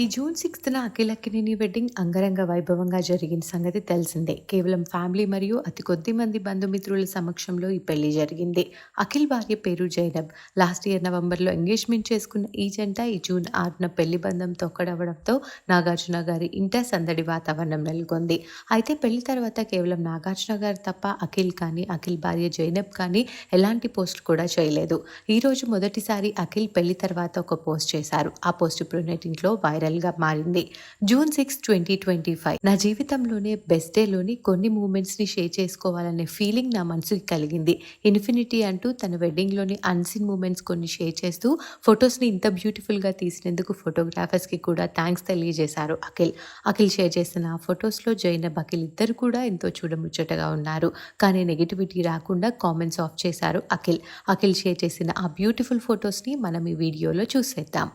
ఈ June సిక్స్త్న Akhil wedding అంగరంగ వైభవంగా జరిగిన సంగతి తెలిసిందే. కేవలం ఫ్యామిలీ మరియు అతి కొద్ది మంది బంధుమిత్రుల సమక్షంలో ఈ పెళ్ళి జరిగింది. అఖిల్ భార్య పేరు జైనబ్. లాస్ట్ ఇయర్ నవంబర్లో ఎంగేజ్మెంట్ చేసుకున్న ఈ జంట ఈ జూన్ ఆరున పెళ్ళి బంధం తొక్కడవడంతో నాగార్జున గారి ఇంట సందడి వాతావరణం నెలకొంది. అయితే పెళ్ళి తర్వాత కేవలం నాగార్జున గారు తప్ప అఖిల్ కానీ అఖిల్ భార్య జైనబ్ కానీ ఎలాంటి పోస్ట్ కూడా చేయలేదు. ఈ రోజు మొదటిసారి అఖిల్ పెళ్ళి తర్వాత ఒక పోస్ట్ చేశారు. ఆ పోస్ట్ ఇప్పుడు నెటింట్లో వైరల్ గా మారింది. June six twenty twenty five. నా జీవితంలోనే బెస్ట్ డేలోని కొన్ని మూమెంట్స్ని షేర్ చేసుకోవాలనే ఫీలింగ్ నా మనసుకి కలిగింది. ఇన్ఫినిటీ అంటూ తన వెడ్డింగ్లోని అన్సిన్ మూమెంట్స్ కొన్ని షేర్ చేస్తూ ఫొటోస్ని ఇంత బ్యూటిఫుల్గా తీసినందుకు ఫోటోగ్రాఫర్స్కి కూడా థ్యాంక్స్ తెలియజేశారు అఖిల్. అఖిల్ షేర్ చేసిన ఆ ఫొటోస్లో జైనబ్ అఖిల్ ఇద్దరు కూడా ఎంతో చూడముచ్చటగా ఉన్నారు. కానీ నెగిటివిటీ రాకుండా కామెంట్స్ ఆఫ్ చేశారు అఖిల్. అఖిల్ షేర్ చేసిన ఆ బ్యూటిఫుల్ ఫొటోస్ని మనం ఈ వీడియోలో చూసేద్దాం.